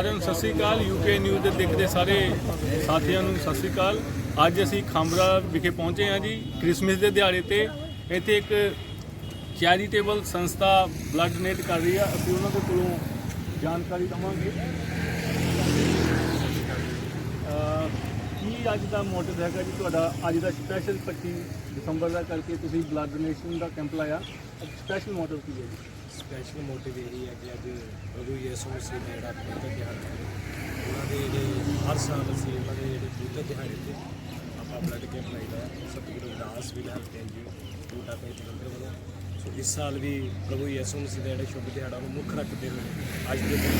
ਸਾਰਿਆਂ ਨੂੰ ਸਤਿ ਸ੍ਰੀ ਅਕਾਲ। UK news ਦੇ ਦੇਖਦੇ ਸਾਰੇ ਸਾਥੀਆਂ ਨੂੰ ਸਤਿ ਸ੍ਰੀ ਅਕਾਲ। ਅੱਜ ਅਸੀਂ ਖਾਂਬਰਾ ਵਿਖੇ ਪਹੁੰਚੇ ਹਾਂ ਜੀ, ਕ੍ਰਿਸਮਸ ਦੇ ਦਿਹਾੜੇ ਤੇ। ਇੱਥੇ ਇੱਕ ਚੈਰੀਟੇਬਲ ਸੰਸਥਾ ਬਲੱਡ ਡੋਨੇਟ ਕਰ ਰਹੀ ਆ। ਅਸੀਂ ਉਹਨਾਂ ਦੇ ਕੋਲੋਂ ਜਾਣਕਾਰੀ ਦਵਾਂਗੇ ਕੀ ਅੱਜ ਦਾ ਮੋਟਿਵ ਹੈਗਾ ਜੀ ਤੁਹਾਡਾ? ਅੱਜ ਦਾ ਸਪੈਸ਼ਲ 25 ਦਸੰਬਰ ਦਾ ਕਰਕੇ ਤੁਸੀਂ ਬਲੱਡ ਡੋਨੇਸ਼ਨ ਦਾ ਕੈਂਪ ਲਾਇਆ। ਸਪੈਸ਼ਲ ਮੋਟਿਵ ਕੀ ਹੈ ਜੀ? ਸਪੈਸ਼ਲ ਮੋਟਿਵ ਇਹੀ ਹੈ ਕਿ ਅੱਜ ਪ੍ਰਭੂ ਯਿਸੂ ਮਸੀਹ ਦਾ ਜਿਹੜਾ ਪਵਿੱਤਰ ਦਿਹਾੜਾ ਹੈ, ਉਹਨਾਂ ਦੇ ਜਿਹੜੇ ਹਰ ਸਾਲ ਅਸੀਂ ਉਹਨਾਂ ਦੇ ਜਿਹੜੇ ਪਵਿੱਤਰ ਦਿਹਾੜੇ ਤੇ ਆਪਾਂ ਬਲੱਡ ਕੈਂਪ ਲਾਈਦਾ ਹੈ। ਸਤਿਗੁਰੂ ਦਾਸ ਵੀ ਹੈਲਥ ਐਨਜੀਓ ਟੂਟਾ ਪੇ ਜਲੰਧਰ ਵੱਲੋਂ। ਸੋ ਇਸ ਸਾਲ ਵੀ ਪ੍ਰਭੂ ਯਿਸੂ ਮਸੀਹ ਦਾ ਜਿਹੜਾ ਸ਼ੁਭ ਦਿਹਾੜਾ ਨੂੰ ਮੁੱਖ ਰੱਖਦੇ ਹੋਏ ਅੱਜ ਦੇ ਦਿਨ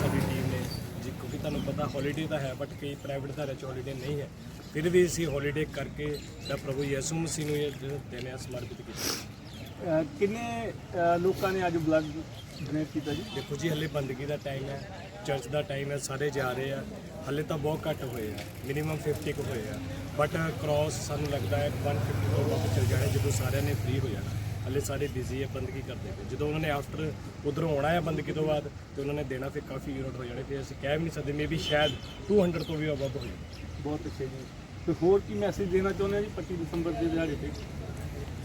ਸਾਡੀ ਟੀਮ ਨੇ ਜੀ, ਕਿਉਂਕਿ ਤੁਹਾਨੂੰ ਪਤਾ ਹੌਲੀਡੇ ਤਾਂ ਹੈ ਬਟ ਕਈ ਪ੍ਰਾਈਵੇਟ ਧਾਰੇ ਚ ਹੌਲੀਡੇ ਨਹੀਂ ਹੈ। ਫਿਰ ਵੀ ਅਸੀਂ ਹੌਲੀਡੇ ਕਰਕੇ ਜਿਹੜਾ ਪ੍ਰਭੂ ਯਿਸੂ ਮਸੀਹ ਨੂੰ ਇਹ ਜਿਹੜਾ ਦਿਨ ਸਮਰਪਿਤ ਕੀਤਾ। ਅਹ ਕਿੰਨੇ ਅਹ ਲੋਕਾਂ ਨੇ ਅੱਜ ਬਲੱਡ ਡੋਨੇਟ ਕੀਤਾ ਜੀ? ਦੇਖੋ ਜੀ ਹੱਲੇ ਬੰਦਗੀ ਦਾ ਟਾਈਮ ਹੈ ਚਰਚ ਦਾ ਟਾਈਮ ਹੈ ਸਾਰੇ ਜਾ ਰਹੇ ਆ। ਹੱਲੇ ਤਾਂ ਬਹੁਤ ਘੱਟ ਹੋਏ ਆ ਮਿਨੀਮਮ 50 ਕੁ ਹੋਏ ਆ। ਬਟ ਕ੍ਰਾਸ ਸਾਨੂੰ ਲੱਗਦਾ ਹੈ 150 ਤੋਂ ਵੱਧ ਚੱਲ ਜਾਣੇ ਜਦੋਂ ਸਾਰਿਆਂ ਨੇ ਫ੍ਰੀ ਹੋ ਜਾਣਾ। ਹੱਲੇ ਸਾਰੇ ਬਿਜ਼ੀ ਹੈ ਬੰਦਗੀ ਕਰਦੇ ਪਏ। ਜਦੋਂ ਉਹਨਾਂ ਨੇ ਆਫਟਰ ਉਧਰੋਂ ਆਉਣਾ ਹੈ ਬੰਦਗੀ ਤੋਂ ਬਾਅਦ ਤੇ ਉਹਨਾਂ ਨੇ ਦੇਣਾ ਫਿਰ ਕਾਫੀ ਯੂਨਿਟ ਹੋ ਜਾਣੇ। ਫਿਰ ਅਸੀਂ ਕਹਿ ਵੀ ਨਹੀਂ ਸਕਦੇ ਮੇਬੀ ਸ਼ਾਇਦ 200 ਤੋਂ ਵੀ ਅਬਵ ਹੋ ਜਾਵੇ ਬਹੁਤ ਅੱਛੇ ਜੀ। ਤੇ ਹੋਰ ਕੀ ਮੈਸੇਜ ਦੇਣਾ ਚਾਹੁੰਦੇ ਆ ਜੀ 25 ਦਸੰਬਰ ਦੇ ਦਿਹਾੜੇ ਤੇ?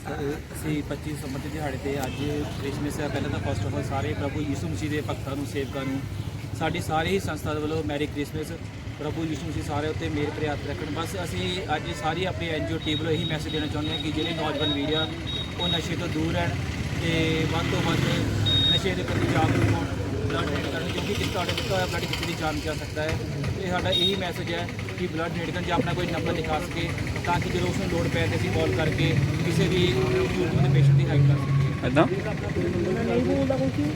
ਅਸੀਂ 25 ਦਸੰਬਰ ਦੇ ਦਿਹਾੜੇ ਤੇ ਅੱਜ ਕ੍ਰਿਸਮਸ ਹੈ ਪਹਿਲਾਂ ਤਾਂ ਫਸਟ ਆਫ ਆਲ ਸਾਰੇ ਪ੍ਰਭੂ ਯਿਸੂ ਮਸੀਹ ਦੇ ਭਗਤਾਂ ਨੂੰ ਸੇਵਕਾਂ ਨੂੰ ਸਾਡੀ ਸਾਰੀ ਹੀ ਸੰਸਥਾ ਦੇ ਵੱਲੋਂ ਮੈਰੀ ਕ੍ਰਿਸਮਸ, ਪ੍ਰਭੂ ਯਿਸੂ ਮਸੀਹ ਸਾਰੇ ਉੱਤੇ ਮੇਰ ਭਰੇ ਰੱਖਣ। ਬਸ ਅਸੀਂ ਅੱਜ ਸਾਰੀ ਆਪਣੀ ਐਨਜੀਓ ਟੀਮ ਵੱਲੋਂ ਇਹੀ ਮੈਸੇਜ ਦੇਣਾ ਚਾਹੁੰਦੇ ਹਾਂ ਕਿ ਜਿਹੜੇ ਨੌਜਵਾਨ ਵੀਰ ਆ, ਉਹ ਨਸ਼ੇ ਤੋਂ ਦੂਰ ਰਹਿਣ ਤੇ ਵੱਧ ਤੋਂ ਵੱਧ ਨਸ਼ੇ ਦੇ ਪ੍ਰਤੀ ਜਾਗਰੂਕ ਹੋਣ। ਬਲੱਡ ਡੋਨੇਟ ਜਿਸ ਤੁਹਾਡੇ ਦਿੱਤਾ ਹੋਇਆ ਬਲੱਡ ਕਿਸੇ ਦੀ ਜਾਨ ਜਾ ਸਕਦਾ ਹੈ। ਤੇ ਸਾਡਾ ਇਹੀ ਮੈਸੇਜ ਹੈ ਕਿ ਬਲੱਡ ਡੋਨੇਟ ਕਰਨ ਜਾਂ ਆਪਣਾ ਕੋਈ ਨੰਬਰ ਦਿਖਾ ਸਕੇ ਤਾਂ ਕਿ ਜਦੋਂ ਉਸ ਨੂੰ ਲੋੜ ਪੈ ਤੇ ਅਸੀਂ ਕਾਲ ਕਰਕੇ ਕਿਸੇ ਵੀ ਜ਼ਰੂਰਤਮੰਦ ਪੇਸ਼ੈਂਟ ਦੀ ਹੈਲਪ ਕਰ ਸਕੀਏ। ਇਦਾਂ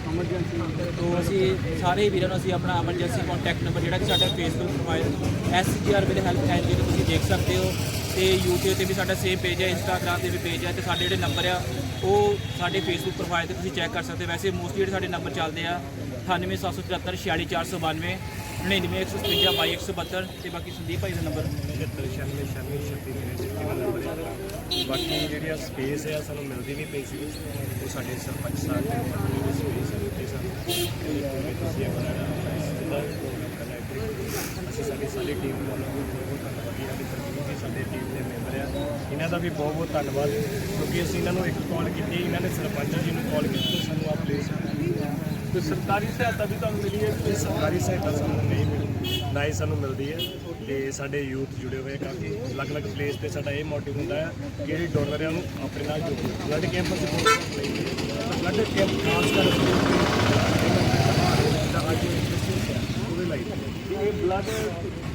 ਐਮਰਜੈਂਸੀ ਤੋ ਅਸੀਂ ਸਾਰੇ ਵੀਰਾਂ ਨੂੰ ਅਸੀਂ ਆਪਣਾ ਐਮਰਜੈਂਸੀ ਕੰਟੈਕਟ ਨੰਬਰ ਜਿਹੜਾ ਕਿ ਸਾਡਾ Facebook profile SGR with help NGO ਤੇ ਤੁਸੀਂ ਦੇਖ ਸਕਦੇ ਹੋ। ਤੇ YouTube ਤੇ ਵੀ ਸਾਡਾ ਸੇਮ ਪੇਜ ਹੈ, Instagram ਤੇ ਵੀ ਪੇਜ ਹੈ ਤੇ ਸਾਡੇ ਜਿਹੜੇ ਨੰਬਰ ਆ, ਉਹ ਸਾਡੇ ਫੇਸਬੁੱਕ ਪ੍ਰੋਫਾਈਲ ਤੇ ਤੁਸੀਂ ਚੈੱਕ ਕਰ ਸਕਦੇ ਹੋ। ਵੈਸੇ ਮੋਸਟਲੀ ਜਿਹੜੇ ਸਾਡੇ ਨੰਬਰ ਚੱਲਦੇ ਆ 98773 46492 99157 ਤੇ ਬਾਕੀ ਸੰਦੀਪ ਭਾਈ ਦਾ ਨੰਬਰ 75 96 96 36 ਮੇਰੇ ਜਿੱਥੇ ਨੰਬਰ ਬਾਕੀ ਜਿਹੜੀ ਆ ਸਪੇਸ ਆ ਸਾਨੂੰ ਮਿਲਦੀ ਨਹੀਂ ਪਈ ਸੀ ਉਹ ਸਾਡੇ ਸਰਪੰਚ ਸਾਹਿਬ ਨੇ ਆਪਣੀ ਜਿਹੜੀ ਸਪੇਸ ਹੈ ਸਾਨੂੰ ਤੇ ਤੁਸੀਂ ਆਪਣਾ ਅਸੀਂ ਸਾਡੀ ਸਾਰੀ ਟੀਮ ਨੂੰ ਬਹੁਤ ਬਹੁਤ ਧੰਨਵਾਦ ਹੈ। ਸਾਡੀ ਸਾਡੇ ਟੀਮ ਦੇ ਮੈਂਬਰ ਆ। ਇਹਨਾਂ ਦਾ ਵੀ ਬਹੁਤ ਬਹੁਤ ਧੰਨਵਾਦ। ਕਿਉਂਕਿ ਅਸੀਂ ਇਹਨਾਂ ਨੂੰ ਇੱਕ ਕਾਲ ਕੀਤੀ, ਇਹਨਾਂ ਨੇ ਸਰਪੰਚ ਜੀ ਨੂੰ ਕਾਲ ਕੀਤੀ, ਸਾਨੂੰ ਆ ਪਲੇਸ ਤੇ ਸਰਕਾਰੀ ਸਹਾਇਤਾ ਵੀ ਤੁਹਾਨੂੰ ਮਿਲੀ ਹੈ ਇਹ ਸਰਕਾਰੀ ਸਹਾਇਤਾ ਸਾਨੂੰ ਨਹੀਂ ਮਿਲੀ ਨਾ ਹੀ ਸਾਨੂੰ ਮਿਲਦੀ ਹੈ। ਤੇ ਸਾਡੇ ਯੂਥ ਜੁੜੇ ਹੋਏ ਕਾਫੀ, ਅਲੱਗ-ਅਲੱਗ ਪਲੇਸ ਤੇ ਸਾਡਾ ਇਹ ਮੋਟਿਵ ਹੁੰਦਾ ਹੈ ਕਿ ਜਿਹੜੀ ਡੋਨਰ ਹੈ ਆਪਣੇ ਨਾਲ ਜੋੜੋ ਬਲੱਡ ਕੈਂਪ ਅਸੀਂ ਬਹੁਤ ਲਈ ਬਲੱਡ ਕੈਂਪ ਖਾਸ ਕਰਕੇ ਜਿਹੜਾ ਇਹ ਬਲੱਡ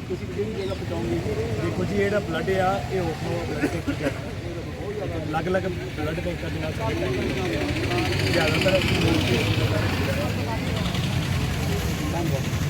ਤੁਸੀਂ ਕਿਹੜੀ ਜਗ੍ਹਾ ਪਹੁੰਚਾਉਂਗੇ ਦੇਖੋ ਜੀ, ਇਹਦਾ ਬਲੱਡ ਆ, ਇਹ ਉਹ ਬਲੱਡ ਕੈਂਪ ਹੈ ਅਲੱਗ-ਅਲੱਗ ਬਲੱਡ ਬੈਂਕਾਂ ਦੇ ਨਾਲ ਜ਼ਿਆਦਾਤਰ ਅਸੀਂ ਲੋਕ